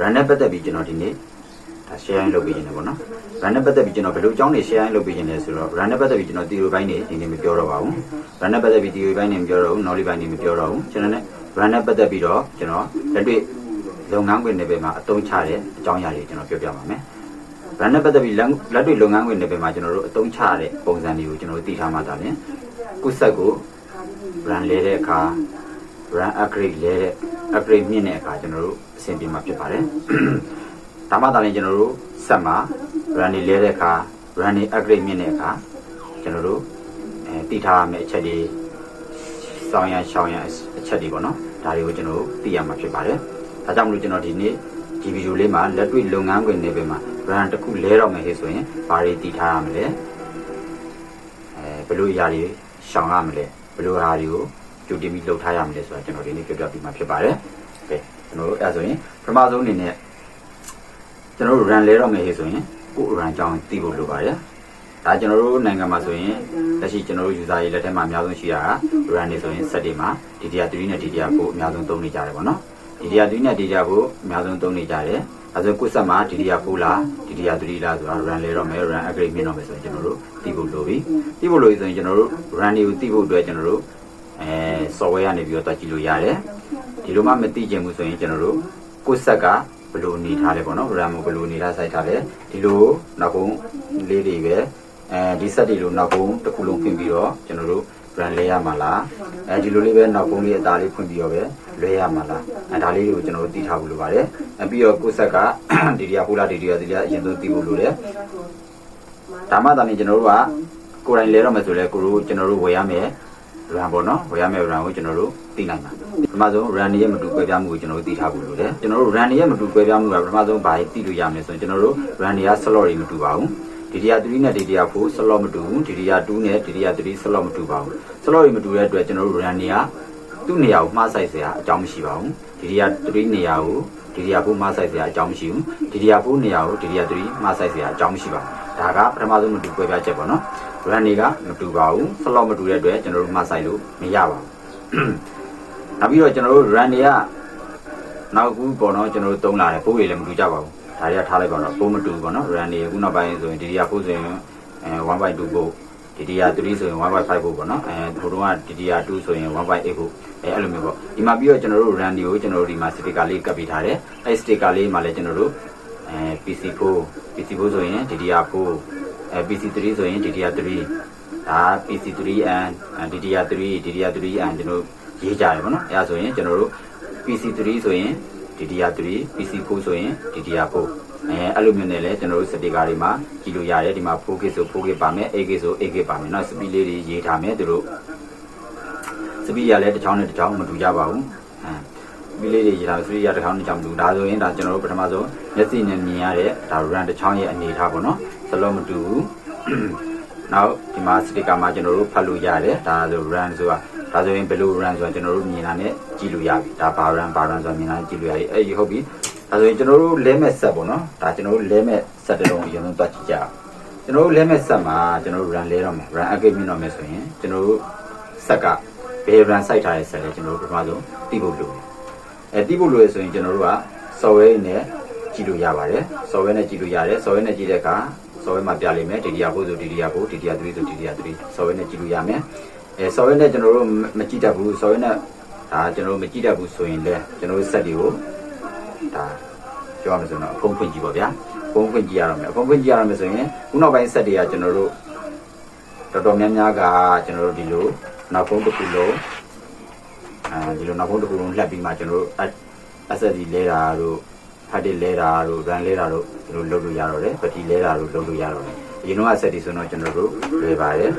run နဲ့ပတ်သက်ပြီးကျွန်တော်ဒီနေ့ဒါ sharing လုပ်ပေးခြင်းတယ်ပေါ့နော် run နဲ့ပတ်သက်ပြီးကျွန်တော်ဘယ်လိုအကြောင်းတွေ sharing လုပ်ပေးခြင်းလဲဆိုတော့ run နဲ့ပတ်သက်ပြီးကျွန်တော် theory ဘိုင်းတွေဒီနေ့မပြောတော့ပါဘူး run နဲ့ပတ်သက်ပြီး theory ဘိုင်းတွေမပြောတော့ဘူး knowledge ဘိုင်းတွေမပြောတော့ဘူးကျွန်တော် ਨੇ run နဲ့ပတ်သက်ပြီးတော့ကျွန်တော်လက်တွေ့လုပ်ငန်းခွင်တွေပဲမှာအသုံးချတဲ့အကြောင်းအရာတွေကျွန်တော်ပြောပြပါမယ် run နဲ့ပတ်သက်ပြီးလက်လက်တွေ့လုပ်ငန်းခွင်တွေပဲမှာကျွန်တော်တို့အသုံးချတဲ့ပုံစံတွေကိုကျွန်တော်တို့သိထားမှသာလျှင်ကုဆက်ကို run လဲတဲ့အခါ run upgrade လဲတဲ့ upgrade မြင့်တဲ့အခါကျွန်တော်တို့အဆင်ပြေမှာဖြစ်ပါတယ်။ဒါမှသာလည်းကျွန်တော်တို့ဆက်မှာ run တွေလဲတဲ့အခါ run တွေ upgrade မြင့်တဲ့အခါကျွန်တော်တို့အဲတည်ထားရမယ့်အချက်တွေစောင်းရန်ရှောင်းရန်အချက်တွေပေါ့နော်။ဒါတွေကိုကျွန်တော်တို့သိရမှာဖြစ်ပါတယ်။ဒါကြောင့်မလို့ကျွန်တော်ဒီနေ့ဒီဗီဒီယိုလေးမှာလက်တွေ့လုပ်ငန်းခွင်တွေပဲမှာ run တစ်ခုလဲတော့မယ်ဆိုရင်ဘာတွေတည်ထားရမလဲ။အဲဘယ်လိုအရာတွေရှောင်ရမလဲဘယ်လိုအရာတွေကို ကြိုတင်ပြီးလှုပ်ထားရမလဲဆိုတာကျွန်တော်ဒီနေ့ပြပြပြီးမှဖြစ်ပါတယ်။ကဲကျွန်တော်တို့အဲဆိုရင်ပထမဆုံးအနေနဲ့ကျွန်တော်တို့ run လဲတော့မယ်ဆိုရင်ကိုယ် run ကြောင်းသိဖို့လိုပါတယ်။ဒါကျွန်တော်တို့နိုင်ငံမှာဆိုရင်လက်ရှိကျွန်တော်တို့ user တွေလက်ထက်မှာအများဆုံးရှိတာက run နေဆိုရင် set တွေမှာ DDR 3 နဲ့ DDR 4 အများဆုံးသုံးနေကြတယ်ပေါ့နော်။ DDR 3 နဲ့ DDR 4 အများဆုံးသုံးနေကြတယ်။အဲဆိုကိုယ်ဆက်မှာ DDR 4 လား DDR 3 လားဆိုတာ run လဲတော့မယ် run upgrade မြင်တော့မယ်ဆိုရင်ကျွန်တော်တို့သိဖို့လိုပြီ။သိဖို့လိုပြီဆိုရင်ကျွန်တော်တို့ run တွေကိုသိဖို့အတွက်ကျွန်တော်တို့ အဲ software ကနေပြီးတော့တွက်ကြည့်လို့ရတယ်။ဒီလိုမှမသိချင်ဘူးဆိုရင်ကျွန်တော်တို့ကိုယ်ဆက်ကဘယ်လိုနေထားလဲပေါ့နော် RAM ကိုဘယ်လိုနေထားစိုက်ထားလဲဒီလိုနောက်ကုန်းလေးတွေပဲအဲဒီ set တွေလိုနောက်ကုန်းတစ်ခုလုံးပြင်ပြီးတော့ကျွန်တော်တို့ brand လဲရမှာလားအဲဒီလိုလေးပဲနောက်ကုန်းလေးအသားလေးဖွင့်ပြီးတော့ပဲလွဲရမှာလားအဲဒါလေးတွေကိုကျွန်တော်တို့သိထားဖို့လိုပါတယ်အဲပြီးတော့ကိုယ်ဆက်ကဒီဒီယာပူလာဒီဒီယာဒီဒီယာအရင်ဆုံးသိဖို့လိုတယ်ဒါမှသာမန်ကျွန်တော်တို့ကကိုယ်တိုင်လဲတော့မယ်ဆိုလဲကိုတို့ကျွန်တော်တို့ဝယ်ရမယ် run ပေါ့နော်ဝယ်ရမယ့် run ကိုကျွန်တော်တို့သိနိုင်မှာပထမဆုံး run ရဲ့မတူကွဲပြားမှုကိုကျွန်တော်တို့သိထားဖို့လိုတယ်ကျွန်တော်တို့ run ရဲ့မတူကွဲပြားမှုကပထမဆုံးဘာသိလို့ရမလဲဆိုရင်ကျွန်တော်တို့ run တွေက slot တွေမတူပါဘူး DDR 3နဲ့ DDR 4 slot မတူဘူး DDR 2နဲ့ DDR 3 slot မတူပါဘူး slot တွေမတူတဲ့အတွက်ကျွန်တော်တို့ run တွေကသူ့နေရာကိုမှားဆိုင်စရာအကြောင်းမရှိပါဘူး DDR 3နေရာကို DDR 4မှားဆိုင်စရာအကြောင်းမရှိဘူး DDR 4နေရာကို DDR 3မှားဆိုင်စရာအကြောင်းမရှိပါဘူးဒါကပထမဆုံးမတူကွဲပြားချက်ပေါ့နော် run တွေကမတူပါဘူး slot မတူတဲ့အတွက်ကျွန်တော်တို့မှားဆိုင်လို့မရပါဘူးနောက်ပြီးတော့ကျွန်တော်တို့ run တွေကနောက်ခုပေါ့နော်ကျွန်တော်တို့သုံးလာတယ်ပိုးတွေလည်းမတူကြပါဘူးဒါတွေကထားလိုက်ပါတော့ပိုးမတူပေါ့နော် run တွေခုနောက်ပိုင်းဆိုရင် DDR 4ဆိုရင်အဲ1.2ပို့ DDR 3ဆိုရင်1.5ပို့ပေါ့နော်အဲဟိုတုန်းက DDR 2ဆိုရင်1.8ပို့အဲအဲ့လိုမျိုးပေါ့ဒီမှာပြီးတော့ကျွန်တော်တို့ run တွေကိုကျွန်တော်တို့ဒီမှာ sticker လေးကပ်ပေးထားတယ်အဲ sticker လေးမှာလည်းကျွန်တော်တို့အဲ PC4 PC4 ဆိုရင် DDR4 အဲ PC3 ဆိုရင် DDR3 ဒါ PC3and DDR3 DDR3and ကျွန်တော်ရေးကြတယ်ပေါ့နော်အဲဒါဆိုရင်ကျွန်တော်တို့ PC3 ဆိုရင် DDR3 PC4 ဆိုရင် DDR4 အဲအဲ့လိုမျိုးနဲ့လည်းကျွန်တော်တို့စတိကာတွေမှာကြည့်လို့ရတယ်ဒီမှာ 4K ဆို 4K ပါမယ် 8K ဆို 8K ပါမယ်เนาะ speed လေးတွေရေးထားမယ်သူတို့ speed ရလည်းတစ်ချောင်းနဲ့တစ်ချောင်းမတူကြပါဘူးအဲ speed လေးတွေရေးထား speed ရတစ်ချောင်းနဲ့တစ်ချောင်းမတူဒါဆိုရင်ဒါကျွန်တော်တို့ပထမဆုံးမျက်စိနဲ့မြင်ရတဲ့ဒါ run တစ်ချောင်းရဲ့အနေထားပေါ့နော်စလုံးမတူဘူးနောက်ဒီမှာစတိကာမှာကျွန်တော်တို့ဖတ်လို့ရတယ်ဒါဆို run ဆိုတာဒါဆိုရင်ဘယ်လို run ဆိုတာကျွန်တော်တို့မြင်လာနဲ့ကြည့်လို့ရပြီဒါဘာ run ဘာ run ဆိုတာမြင်လာနဲ့ကြည့်လို့ရပြီအဲ့ဒီဟုတ်ပြီဒါဆိုရင်ကျွန်တော်တို့လဲမဲ့ဆက်ပေါ့နော်ဒါကျွန်တော်တို့လဲမဲ့ဆက်တစ်လုံးအရင်ဆုံးတွက်ကြည့်ကြအောင်ကျွန်တော်တို့လဲမဲ့ဆက်မှာကျွန်တော်တို့ run လဲတော့မယ် run again မြင်တော့မယ်ဆိုရင်ကျွန်တော်တို့ဆက်ကဘယ် run site ထားတဲ့ဆက်လဲကျွန်တော်တို့ပထမဆုံးသိဖို့လိုတယ် အဲသိဖို့လိုရဆိုရင်ကျွန်တော်တို့က software နဲ့ကြည့်လို့ရပါတယ် software နဲ့ကြည့်လို့ရတယ် software နဲ့ကြည့်တဲ့အခါ software မှာပြလိမ့်မယ် DDR4 ဆို DDR4 DDR3 ဆို DDR3 software နဲ့ကြည့်လို့ရမယ်အဲ software နဲ့ကျွန်တော်တို့မကြည့်တတ်ဘူး software နဲ့ဒါကျွန်တော်တို့မကြည့်တတ်ဘူးဆိုရင်လည်းကျွန်တော်တို့ set တွေကိုဒါပြောရမယ်ဆိုတော့အဖုံးဖွင့်ကြည့်ပါဗျာဖုံးဖွင့်ကြည့်ရအောင်မယ်အဖုံးဖွင့်ကြည့်ရအောင်မယ်ဆိုရင်ခုနောက်ပိုင်း set တွေကကျွန်တော်တို့တော်တော်များများကကျွန်တော်တို့ဒီလိုနောက်ဖုံးတစ်ခုလုံး အဲဒီလိုနောက်ဖုံးတစ်ခုလုံးလှက်ပြီးမှကျွန်တော်တို့ SSD လဲတာတို့ hard disk လဲတာတို့ RAM လဲတာတို့ဒီလိုလုပ်လို့ရတော့တယ်ပတိလဲတာတို့လုပ်လို့ရတော့တယ်အရင်တော့ set ဒီဆိုတော့ကျွန်တော်တို့လွယ်ပါတယ်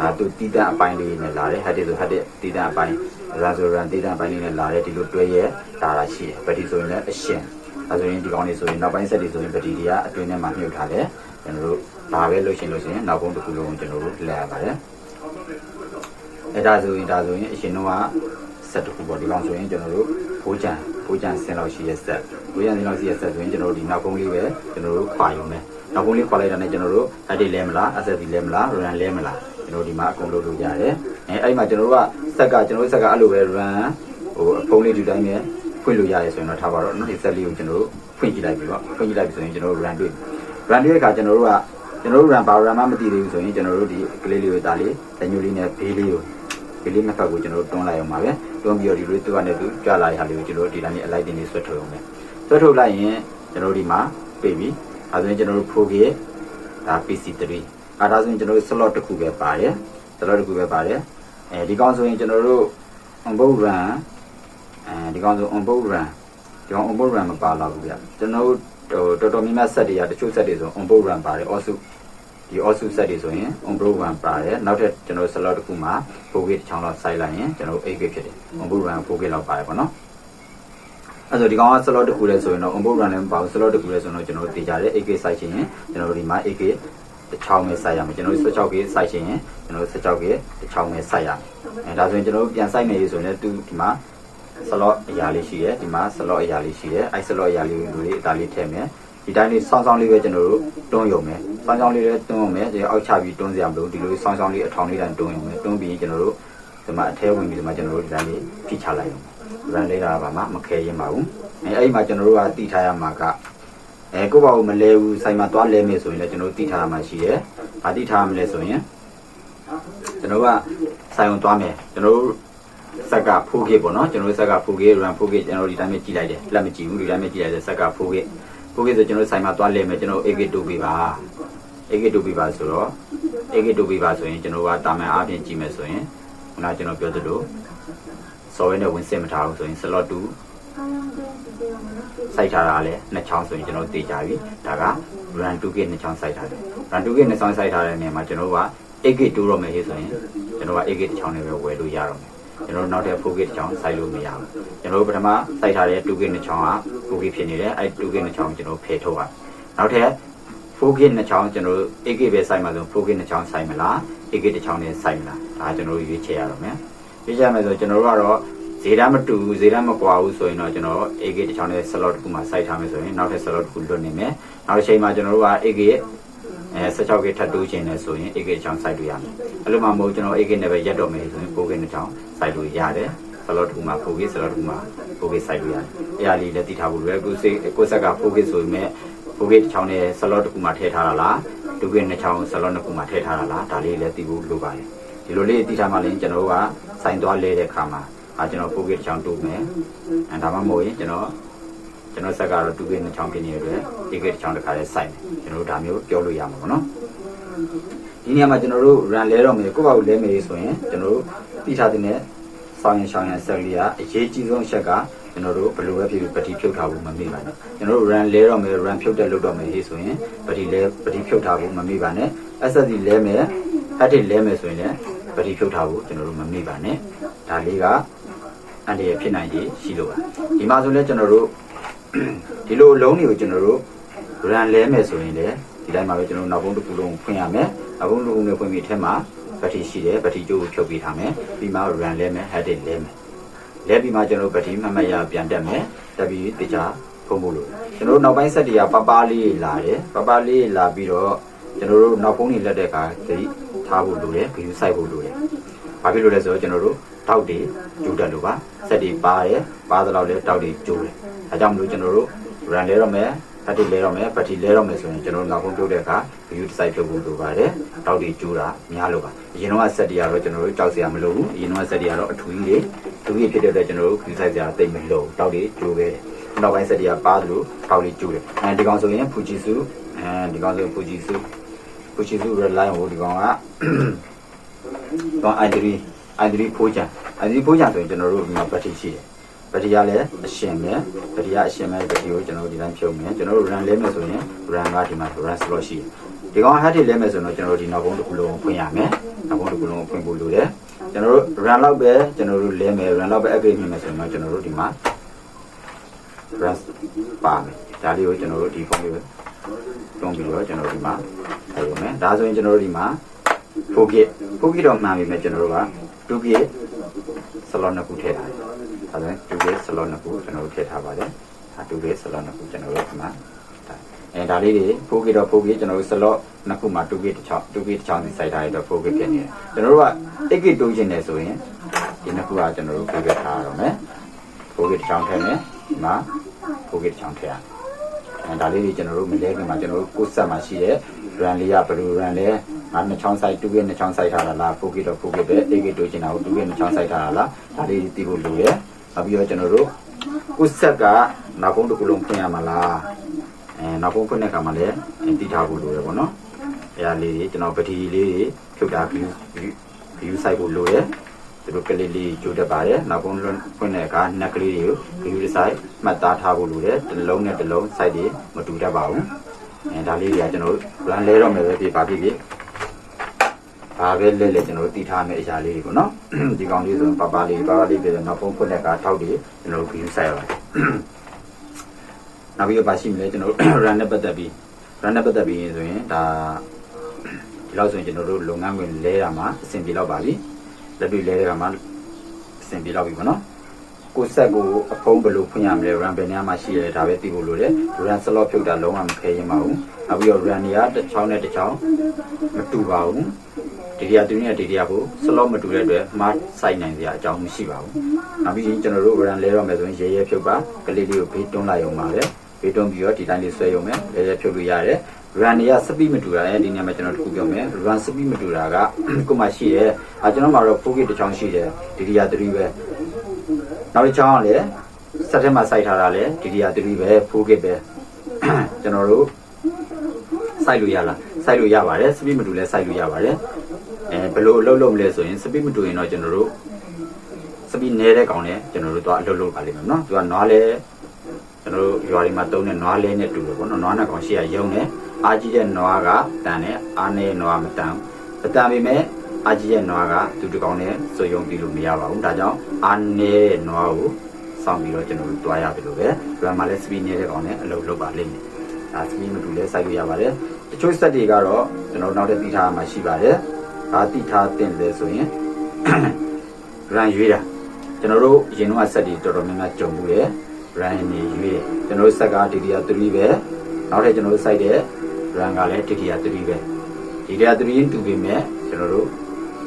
အာသူတီးတန့်အပိုင်းလေးနဲ့လာတယ် hard disk ဆို hard disk တီးတန့်အပိုင်း RAM ဆို RAM တီးတန့်အပိုင်းလေးနဲ့လာတယ်ဒီလိုတွဲရဲတာတာရှိတယ်ပတိဆိုရင်လည်းအရှင်အဲဆိုရင်ဒီကောင်းလေးဆိုရင်နောက်ပိုင်း set ဒီဆိုရင်ပတိတွေကအတွင်းထဲမှာမြုပ်ထားတယ်ကျွန်တော်တို့ဘာပဲလုပ်ရှင်လို့ရှိရင်နောက်ဘုံတစ်ခုလုံးကျွန်တော်တို့လဲရပါတယ်အဲဒါဆိုရင်ဒါဆိုရင်အရှင်တော့က set တစ်ခုပေါ့ဒီကောင်ဆိုရင်ကျွန်တော်တို့ဖိုးချံဖိုးချံဆင်းလောက်ရှိရဲ့ set ဖိုးချံဆင်းလောက်ရှိရဲ့ set ဆိုရင်ကျွန်တော်တို့ဒီနောက်ကုန်းလေးပဲကျွန်တော်တို့ခွာရုံနဲ့နောက်ကုန်းလေးခွာလိုက်တာနဲ့ကျွန်တော်တို့ edit လဲမလား asset လဲမလား run လဲမလားကျွန်တော်ဒီမှာအကုန်လုပ်လို့ရတယ်အဲအဲ့မှာကျွန်တော်တို့က set ကကျွန်တော်တို့ set ကအဲ့လိုပဲ run ဟိုအဖုံးလေးဒီတိုင်းပဲဖွင့်လို့ရတယ်ဆိုရင်တော့ထားပါတော့ဒီဆက်လေးကိုကျွန်တော်တို့ဖွင့်ကြည့်လိုက်ပြီပေါ့ဖွင့်ကြည့်လိုက်ပြီဆိုရင်ကျွန်တော်တို့ run တွေ့ run တွေ့တဲ့အခါကျွန်တော်တို့ကကျွန်တော်တို့ run ဘာ run မှမသိသေးဘူးဆိုရင်ကျွန်တော်တို့ဒီကလေးလေးကိုဒါလေးတညိုလေးနဲ့ဘေးလေးကို ဘေးလေးနှစ်ဖက်ကိုကျွန်တော်တို့တွန်းလိုက်အောင်ပါပဲတွန်းပြီးတော့ဒီလိုသူကနေသူကြွလာတဲ့ဟာလေးကိုကျွန်တော်တို့ဒီတိုင်းလေးအလိုက်တင်လေးဆွဲထုတ်အောင်ပဲဆွဲထုတ်လိုက်ရင်ကျွန်တော်တို့ဒီမှာပြေးပြီအဲဒါဆိုရင်ကျွန်တော်တို့ 4K ဒါ PC3 အဲဒါဆိုရင်ကျွန်တော်တို့ slot တစ်ခုပဲပါတယ် slot တစ်ခုပဲပါတယ်အဲဒီကောင်ဆိုရင်ကျွန်တော်တို့ on board run အဲဒီကောင်ဆို on board run ဒီကောင် on board run မပါတော့ဘူးဗျကျွန်တော်တို့တော်တော်များများ set တွေကတချို့ set တွေဆို on board run ပါတယ် also ဒီ also set တွေဆိုရင် on board run ပါတယ်နောက်ထပ်ကျွန်တော် slot တစ်ခုမှာ 4K တစ်ချောင်းလောက်စိုက်လိုက်ရင်ကျွန်တော် 8K ဖြစ်တယ် on board run 4K လောက်ပါတယ်ပေါ့နော်အဲ့တော့ဒီကောင်က slot တစ်ခုလဲဆိုရင်တော့ on board run လည်းမပါဘူး slot တစ်ခုလဲဆိုတော့ကျွန်တော်တို့တည်ကြတယ် 8K စိုက်ချင်ရင်ကျွန်တော်တို့ဒီမှာ 8K တစ်ချောင်းပဲစိုက်ရမယ်ကျွန်တော်တို့ 16K စိုက်ချင်ရင်ကျွန်တော်တို့ 16K တစ်ချောင်းပဲစိုက်ရမယ်အဲဒါဆိုရင်ကျွန်တော်တို့ပြန်စိုက်မယ်ဆိုရင်လည်းသူဒီမှာ slot အရာလေးရှိတယ်ဒီမှာ slot အရာလေးရှိတယ်အဲ slot အရာလေးကိုလေးဒါလေးထည့်မယ်ဒီတိုင်းလေးစောင်းစောင်းလေးပဲကျွန်တော်တို့တွန်းယုံမယ် စောင်းစောင်းလေးလည်းတွန်းယုံမယ်ဒီအောက်ချပြီးတွန်းစရာမလိုဒီလိုစောင်းစောင်းလေးအထောင်လေးတိုင်းတွန်းယုံမယ်တွန်းပြီးကျွန်တော်တို့ဒီမှာအထဲဝင်ပြီးဒီမှာကျွန်တော်တို့ဒီတိုင်းလေးဖိချလိုက်အောင်ရန်လေးတာပါမှမခဲရင်ပါဘူးအဲအဲ့ဒီမှာကျွန်တော်တို့ကတိထားရမှာကအဲကိုယ့်ဘာကိုမလဲဘူးဆိုင်မှာသွားလဲမယ်ဆိုရင်လည်းကျွန်တော်တို့တိထားရမှာရှိတယ်။ဘာတိထားရမလဲဆိုရင်ကျွန်တော်ကဆိုင်အောင်သွားမယ်ကျွန်တော်တို့ဆက်က 4K ပေါ့နော်ကျွန်တော်တို့ဆက်က 4K RAM 4K ကျွန်တော်တို့ဒီတိုင်းပဲကြည့်လိုက်တယ်လက်မကြည့်ဘူးဒီတိုင်းပဲကြည့်လိုက်တယ်ဆက်က 4K 4K ဆိုကျွန်တော်တို့ဆိုင်မှာသွားလဲမယ်ကျွန်တော် 8K တူပေးပါ 8K တူပေးပါဆိုတော့ 8K တူပေးပါဆိုရင်ကျွန်တော်ကတာမန်အားဖြင့်ကြည့်မယ်ဆိုရင်ခုနကကျွန်တော်ပြောသလို software နဲ့ဝင်စင်မထားဘူးဆိုရင် slot 2စိုက်ထားတာလည်းနှစ်ချောင်းဆိုရင်ကျွန်တော်တေချာပြီဒါက run 2k နှစ်ချောင်းစိုက်ထားတယ် run 2k နှစ်ချောင်းစိုက်ထားတဲ့နေရာမှာကျွန်တော်က 8k တူတော့မယ်ဟေ့ဆိုရင်ကျွန်တော်က 8k တစ်ချောင်းနဲ့ပဲဝယ်လို့ရတော့မယ်ကျွန်တော်နောက်ထပ် 4k တစ်ချောင်းစိုက်လို့မရဘူးကျွန်တော်ပထမစိုက်ထားတဲ့ 2k နှစ်ချောင်းက 4k ဖြစ်နေတယ်အဲ 2k နှစ်ချောင်းကျွန်တော်ဖယ်ထုတ်ပါနောက်ထပ် 4k နှစ်ချောင်းကျွန်တော် 8k ပဲစိုက်မှာဆို 4k နှစ်ချောင်းစိုက်မလား 8k တစ်ချောင်းနဲ့စိုက်မလားဒါကျွန်တော်ရွေးချယ်ရတော့မယ်ရွေးချယ်မယ်ဆိုကျွန်တော်တို့ကတော့ဈေးတန်းမတူဘူးဈေးတန်းမကွာဘူးဆိုရင်တော့ကျွန်တော် AK တစ်ချောင်းနဲ့ slot တစ်ခုမှာစိုက်ထားမယ်ဆိုရင်နောက်ထပ် slot တစ်ခုလွတ်နေမယ်နောက်တစ်ချိန်မှာကျွန်တော်တို့က AK အဲ 16K ထပ်တိုးခြင်းနဲ့ဆိုရင် AK တစ်ချောင်းစိုက်လို့ရမယ်အဲ့လိုမှမဟုတ်ကျွန်တော် AK နဲ့ပဲရက်တော့မယ်ဆိုရင် 4K တစ်ချောင်းစိုက်လို့ရတယ် slot တစ်ခုမှာ 4K slot တစ်ခုမှာ 4K စိုက်လို့ရတယ်အဲ့ဒါလေးလည်းသိထားဖို့လိုတယ်ကိုစိတ်ကိုဆက်က 4K ဆိုရ င် 4K တစ်ချောင်းနဲ့ slot တစ်ခုမှာထည့်ထားတာလား 2K နှစ်ချောင်း slot နှစ်ခုမှာထည့်ထားတာလားဒါလေးလည်းသိဖို့လိုပါတယ်ဒီလိုလေးသိထားမှလည်းကျွန်တော်တို့ကစိုင်သွားလဲတဲ့ခါမှာအာကျွန်တော် 4K တစ်ချောင်းတိုးမယ်အဲဒါမှမဟုတ်ရင်ကျွန်တော်ကျွန်တော်ဆက်ကတော့ 2K နှစ်ချောင်းဖြစ်နေတဲ့အတွက် 8K တစ်ချောင်းတစ်ခါလဲစိုက်မယ်ကျွန်တော်တို့ဒါမျိုးပြောလို့ရမှာပေါ့နော်ဒီနေရာမှာကျွန်တော်တို့ run လဲတော့မယ်ကိုယ့်ဘာကိုလဲမယ်ဆိုရင်ကျွန်တော်တို့သိထားတဲ့နဲ့ဆောင်းရင်ရှောင်းရင်ဆက်လေးကအရေးကြီးဆုံးအချက်က ကျွန်တော်တို့ဘယ်လိုပဲဖြစ်ဖြစ်ပတိဖြုတ်ထားဖို့မမေ့ပါနဲ့ကျွန်တော်တို့ run လဲတော့မယ် run ဖြုတ်တဲ့လုပ်တော့မယ်ဟေးဆိုရင်ပတိလဲပတိဖြုတ်ထားဖို့မမေ့ပါနဲ့ SSD လဲမယ် edit လဲမယ်ဆိုရင်လည်းပတိဖြုတ်ထားဖို့ကျွန်တော်တို့မမေ့ပါနဲ့ဒါလေးကအန်တရဖြစ်နိုင်ခြေရှိလို့ပါဒီမှာဆိုလဲကျွန်တော်တို့ဒီလိုအလုံးတွေကိုကျွန်တော်တို့ run လဲမယ်ဆိုရင်လည်းဒီတိုင်းမှာပဲကျွန်တော်တို့နောက်ဘုံတစ်ခုလုံးဖွင့်ရမယ်နောက်ဘုံတစ်ခုနဲ့ဖွင့်ပြီးအထက်မှာဘက်ထရီရှိတယ်ဘက်ထရီကျိုးကိုဖြုတ်ပေးထားမယ်ပြီးမှ run လဲမယ် edit လဲမယ် လဲပြီးမှကျွန်တော်တို့ဘက်ထရီမှတ်မှတ်ရပြန်တက်မယ်တက်ပြီးတခြားဖုံးဖို့လို့ကျွန်တော်တို့နောက်ပိုင်းဆက်တွေကပပလေးလာတယ်ပပလေးလာပြီးတော့ကျွန်တော်တို့နောက်ဖုံးတွေလက်တဲ့အခါသတိထားဖို့လိုတယ်ဂရုစိုက်ဖို့လိုတယ်ဘာဖြစ်လို့လဲဆိုတော့ကျွန်တော်တို့တောက်တွေကျိုးတက်လို့ပါဆက်တွေပါတယ်ပါသလောက်လဲတောက်တွေကျိုးတယ်အဲကြောင့်မလို့ကျွန်တော်တို့ run လဲတော့မယ်ဘက်ထရီလဲတော့မယ်ဘက်ထရီလဲတော့မယ်ဆိုရင်ကျွန်တော်တို့နောက်ဖုံးပြုတ်တဲ့အခါ view design ပြုတ်ဖို့လိုပါတယ်တောက်တွေကျိုးတာများလို့ပါအရင်တော့ဆက်တွေကတော့ကျွန်တော်တို့ကြောက်စရာမလိုဘူးအရင်တော့ဆက်တွေကတော့အထူးကြီးတွေ သူကြီးဖြစ်တဲ့အတွက်ကျွန်တော်တို့ view design စရာတိတ်မလို့တောက်တွေကျိုးခဲ့တယ်နောက်ပိုင်းဆက်တွေကပါသလိုတောက်တွေကျိုးတယ်အဲဒီကောင်ဆိုရင်ဖူဂျီစုအဲဒီကောင်ဆိုဖူဂျီစုဖူဂျီစု red line ဟိုဒီကောင်ကတော့ i3 i3 ဖိုးချံ i3 ဖိုးချံဆိုရင်ကျွန်တော်တို့ဒီမှာဘက်ထရီရှိတယ်ဘက်ထရီကလည်းအရှင်ပဲဘက်ထရီကအရှင်ပဲဘက်ထရီကိုကျွန်တော်တို့ဒီတိုင်းဖြုတ်မယ်ကျွန်တော်တို့ run လဲမယ်ဆိုရင် run ကဒီမှာ run slot ရှိတယ်ဒီကောင် head လဲမယ်ဆိုတော့ကျွန်တော်တို့ဒီနောက်ဘုံတစ်ခုလုံးကိုဖွင့်ရမယ်နောက်ဘုံတစ်ခုလုံးကိုဖွင့်ဖို့လိုတယ် ကျွန်တော်တို့ run လောက်ပဲကျွန်တော်တို့လဲမယ် run လောက်ပဲ upgrade မြင်မယ်ဆိုရင်တော့ကျွန်တော်တို့ဒီမှာ run ပါမယ်ဒါလေးကိုကျွန်တော်တို့ဒီဖုန်းလေးကိုတွန်းပြီးတော့ကျွန်တော်တို့ဒီမှာထည့်ရမယ်ဒါဆိုရင်ကျွန်တော်တို့ဒီမှာ 4K 4K တော့မှန်ပြီမဲ့ကျွန်တော်တို့က 2K slot နှစ်ခုထည့်ထားတယ်ဒါဆိုရင် 2K slot နှစ်ခုကျွန်တော်တို့ထည့်ထားပါတယ်ဒါ 2K slot နှစ်ခုကျွန်တော်တို့ဒီမှာ အဲဒါလေးတွေ 4K တော့ 4K ကျွန်တော်တို့ slot နှစ်ခုမှာ 2K တစ်ချောင်း 2K တစ်ချောင်းစီစိုက်ထားရတော့ 4K ဖြစ်နေတယ်ကျွန်တော်တို့က 8K တိုးချင်တယ်ဆိုရင်ဒီနှစ်ခုကကျွန်တော်တို့ 4K ထားရတော့မယ် 4K တစ်ချောင်းထည့်မယ်မှာဖိုးကစ်တစ်ချောင်းထည့်ရအဲဒါလေးတွေကျွန်တော်တို့မလဲခင်မှာကျွန်တော်တို့ကိုယ်ဆက်မှာရှိတဲ့ run လေးကဘယ်လို run လဲငါနှစ်ချောင်း site 2ကနှစ်ချောင်း site ထားတာလားဖိုးကစ်တော့ဖိုးကစ်ပဲ8ကစ်တို့ချင်တာကို2ကနှစ်ချောင်း site ထားတာလားဒါလေးတွေသိဖို့လိုတယ်နောက်ပြီးတော့ကျွန်တော်တို့ကိုယ်ဆက်ကနောက်ကုန်းတစ်ခုလုံးဖွင့်ရမှာလား အဲနောက်ကုန်းဖွင့်တဲ့အခါမှာလည်းသိထားဖို့လိုတယ်ပေါ့နော်အဲဒါလေးတွေကျွန်တော်ပတိလေးတွေဖြုတ်တာ view view site ကိုလိုတယ်သူတို့ကလေးလေးကြိုးတတ်ပါတယ်နောက်ကုန်းဖွင့်တဲ့အခါနှက်ကလေးတွေကို view site မှတ်သားထားဖို့လိုတယ်တစ်လုံးနဲ့တစ်လုံး site တွေမတူတတ်ပါဘူးအဲဒါလေးတွေကကျွန်တော်တို့ run လဲတော့မယ်ပဲပြပါပြပြဘာပဲလဲလဲကျွန်တော်တို့တည်ထားမယ့်အရာလေးတွေပေါ့နော်ဒီကောင်လေးဆိုရင်ပပလေးပပလေးပြတဲ့နောက်ကုန်းဖွင့်တဲ့အခါထောက်တွေကျွန်တော်တို့ view site ပါ နောက်ပြီးတော့ပါရှိမလဲကျွန်တော်တို့ run နဲ့ပတ်သက်ပြီး run နဲ့ပတ်သက်ပြီးဆိုရင်ဒါဒီလောက်ဆိုရင်ကျွန်တော်တို့လုပ်ငန်းဝင်လဲတာမှာအဆင်ပြေတော့ပါပြီလက်တွေ့လဲတဲ့ကမှာအဆင်ပြေတော့ပြီပေါ့နော်ကိုယ်ဆက်ကိုအဖုံးဘယ်လိုဖွင့်ရမလဲ run ဘယ်နေရာမှာရှိရဲဒါပဲသိဖို့လိုတယ် run slot ဖြုတ်တာလုံးဝမခဲရင်ပါဘူးနောက်ပြီးတော့ run တွေကတစ်ချောင်းနဲ့တစ်ချောင်းမတူပါဘူးဒီတရားသူနဲ့ဒီတရားကို slot မတူတဲ့အတွက်မှားဆိုင်နိုင်စရာအကြောင်းမရှိပါဘူးနောက်ပြီးကျွန်တော်တို့ run လဲတော့မယ်ဆိုရင်ရဲရဲဖြုတ်ပါကလေးလေးကိုဘေးတွန်းလိုက်အောင်ပါပဲ ဘေးတွန်းပြီးတော့ဒီတိုင်းလေးဆွဲရုံပဲရဲရဲဖြုတ်လို့ရတယ် run တွေက speed မတူတာလေဒီနေရာမှာကျွန်တော်တခုပြောမယ် run speed မတူတာကကိုမှရှိရဲအဲကျွန်တော်မှာတော့ 4K တစ်ချောင်းရှိတယ်ဒီဒီယာ3ပဲနောက်တစ်ချောင်းကလည်းစက်ထဲမှာစိုက်ထားတာလေဒီဒီယာ3ပဲ 4K ပဲကျွန်တော်တို့စိုက်လို့ရလားစိုက်လို့ရပါတယ် speed မတူလဲစိုက်လို့ရပါတယ်အဲဘယ်လိုအလုပ်လုပ်မလဲဆိုရင် speed မတူရင်တော့ကျွန်တော်တို့ speed နည်းတဲ့ကောင်နဲ့ကျွန်တော်တို့တော့အလုပ်လုပ်ပါလိမ့်မယ်နော်သူကနွားလဲ ကျွန်တော်တို့ရွာတွေမှာတုံးတဲ့နွားလဲနဲ့တူတယ်ပေါ့နော်နွားနှစ်ကောင်ရှိရရုံနဲ့အားကြီးတဲ့နွားကတန်တယ်အားနည်းနွားမတန်မတန်ပေမဲ့အားကြီးတဲ့နွားကသူတကောင်နဲ့စွယုံပြီးလို့မရပါဘူးဒါကြောင့်အားနည်းတဲ့နွားကိုစောင့်ပြီးတော့ကျွန်တော်တို့တွားရပြီလို့ပဲဒီမှာလည်း speed နည်းတဲ့ကောင်နဲ့အလုပ်လုပ်ပါလိမ့်မယ်ဒါ speed မတူလဲစိုက်လို့ရပါတယ်တချို့ set တွေကတော့ကျွန်တော်နောက်ထပ်သိထားမှာရှိပါတယ်ဒါသိထားတင်တယ်ဆိုရင် run ရွေးတာကျွန်တော်တို့အရင်တော့ set တွေတော်တော်များများကြုံမှုတယ် run နေရွေးတယ်ကျွန်တော်တို့ set က DDR 3ပဲနောက်ထပ်ကျွန်တော်တို့ site တဲ့ run ကလည်း DDR 3ပဲ DDR 3ရင်တူပေမဲ့ကျွန်တော်တို့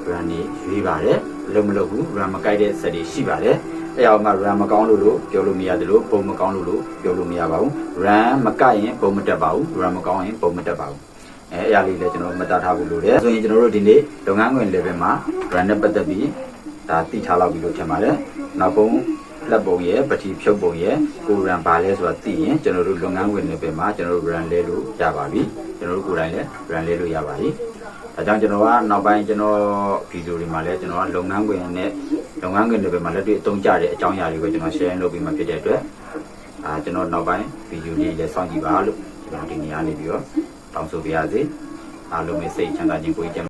run နေရွေးပါတယ်လုံးမလုံးဘူး run မကိုက်တဲ့ set တွေရှိပါတယ်အဲအောင်မှ run မကောင်းလို့လို့ပြောလို့မရတယ်လို့ပုံမကောင်းလို့လို့ပြောလို့မရပါဘူး run မကိုက်ရင်ပုံမတက်ပါဘူး run မကောင်းရင်ပုံမတက်ပါဘူးအဲအရာလေးလည်းကျွန်တော်မှတ်သားထားဖို့လိုတယ်ဆိုရင်ကျွန်တော်တို့ဒီနေ့လုပ်ငန်းခွင် level မှာ run နဲ့ပတ်သက်ပြီးဒါသိထားလောက်ပြီလို့ထင်ပါတယ်နောက်ပုံ လက်ပုံရဲ့ပတိဖြုတ်ပုံရဲ့ကိုရန်ပါလဲဆိုတာသိရင်ကျွန်တော်တို့လုပ်ငန်းဝင်တွေပြင်မှာကျွန်တော်တို့ run လဲလို့ရပါပြီကျွန်တော်တို့ကိုယ်တိုင်လည်း run လဲလို့ရပါပြီဒါကြောင့်ကျွန်တော်ကနောက်ပိုင်းကျွန်တော်ဗီဒီယိုတွေမှာလည်းကျွန်တော်ကလုပ်ငန်းဝင်နဲ့လုပ်ငန်းခွင်တွေပြင်မှာလက်တွေ့အသုံးကျတဲ့အကြောင်းအရာတွေကိုကျွန်တော် share လုပ်ပြီးမှဖြစ်တဲ့အတွက်အာကျွန်တော်နောက်ပိုင်းဗီဒီယိုလေးလည်းစောင့်ကြည့်ပါလို့ကျွန်တော်ဒီနေရာနေပြီးတော့တောင်းဆိုပါရစေအားလုံးပဲစိတ်ချမ်းသာခြင်းကိုယ်ကျန်း